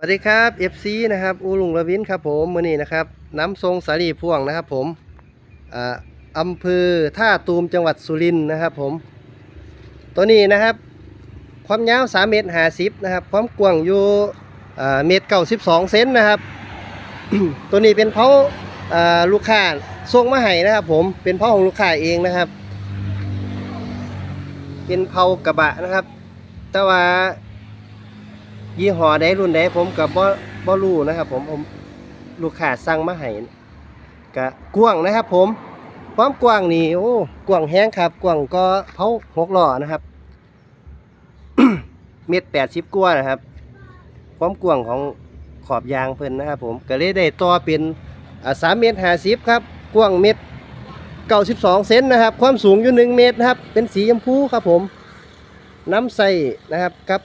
สวัสดีครับ FC นะครับอูลุงระวินครับผมมือนี้นะครับน้ำทรงสาลีพ่วงนะครับผมอ่าอำเภอท่าตูมจังหวัดสุรินทร์นะครับผม ตัวนี้นะครับ ความยาว3เมตร50นะครับ ความกว้างอยู่อ่าเมตร92เซนนะครับ ตัวนี้เป็นเพาอ่าลูกค้าส่งมาให้นะครับ ผมเป็นเพาของลูกค้าเองนะครับ เป็นเพากระบะนะครับ แต่ว่า ยี่ห้อใดรุ่นใดผมกับบ่บ่รู้นะครับ ผมผมลูกค้าสั่งมาให้กะกว้างนะครับ ผมความกว้างนี่โอ้กว้างแห้งครับ กว้างก็เผาหกล้อนะครับเม็ดแปดสิบกว่านะครับ ความกว้างของขอบยางเพิ่นนะครับ ผมก็เลยได้ต่อเป็นสามเมตรห้าสิบครับ กว้างเม็ดเก้าสิบสองเซนนะครับ ความสูงอยู่หนึ่งเมตรนะครับ เป็นสีชมพูครับผมน้ำใสนะครับกับ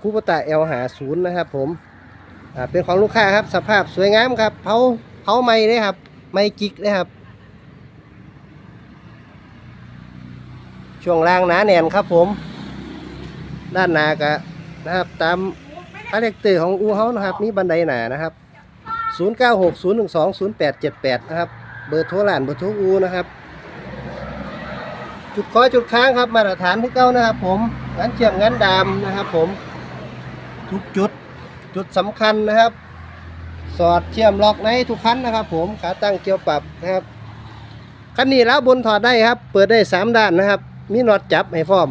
คูปตะเอลหาศูนย์นะครับผมเป็นของลูกค้าครับ สภาพสวยงามครับเผาเผาไม้เลยครับไม้จิกเลยครับ ช่วงล่างหนาแน่นครับผม ด้านหน้าก็นะครับตามคาแรคเตอร์ของอูเฮานะครับมีบันไดหนานะครับ 0960120878 นะครับ เบอร์โทรหลานเบอร์โทรอูนะครับ จุดคอยจุดค้างครับมาตรฐานที่เก้านะครับ ผมงานเชื่อมงานดามนะครับ ผมทุกจุดจุดสำคัญนะครับ สอดเชื่อมล็อกในทุกคันนะครับ ผมขาตั้งเกี่ยวปรับนะครับคันนี้แล้วบนถอดได้ครับ เปิดได้สามด้านนะครับ มีน็อตจับให้พร้อม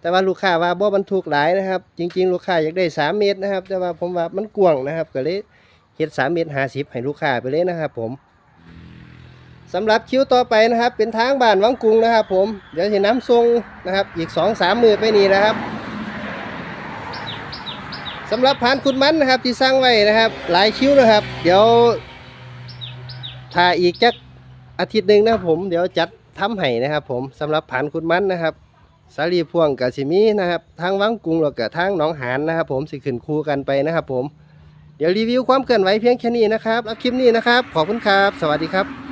แต่ว่าลูกค้าว่าบ่บรรทุกหลายนะครับ จริง ๆ ลูกค้าอยากได้สามเมตรนะครับ แต่ว่าผมว่ามันกว้างนะครับ ก็เลยเฮ็ดสามเมตรห้าสิบให้ลูกค้าไปเลยนะครับ ผม สำหรับคิ้วต่อไปนะครับ เป็นทางบ้านวังกุงนะครับ ผมเดี๋ยวจะน้ำทรงนะครับ อีกสองสามมือไปนี่นะครับสำหรับพานคุณมันนะครับที่สร้างไว้นะครับ หลายคิ้วนะครับ เดี๋ยวถ้าอีกจักอาทิตย์หนึ่งนะผมเดี๋ยวจัดทำให้นะครับ ผมสำหรับผานคุณมันนะครับสาลีพ่วงกับสิมีนะครับทางวังกุงแล้วก็ทางหนองหานนะครับ ผมสิขึ้นคู่กันไปนะครับ ผมเดี๋ยวรีวิวความเคลื่อนไหวเพียงแค่นี้นะครับแล้วคลิปนี้นะครับ ขอบคุณครับ สวัสดีครับ